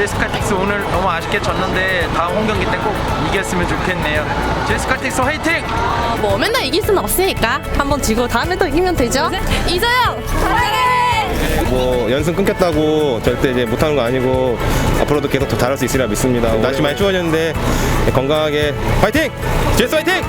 제스칼틱스 오늘 너무 아쉽게 졌는데 다음 홈 경기 때 꼭 이겼으면 좋겠네요. 제스 칼텍스 화이팅! 어, 뭐 맨날 이길 수는 없으니까 한번 지고 다음에 또 이기면 되죠. 이서영 사랑해. 뭐 연승 끊겼다고 절대 이제 못하는 거 아니고 앞으로도 계속 더 잘할 수 있으리라 믿습니다. 날씨 많이 추워졌는데 건강하게 화이팅! 제스 화이팅!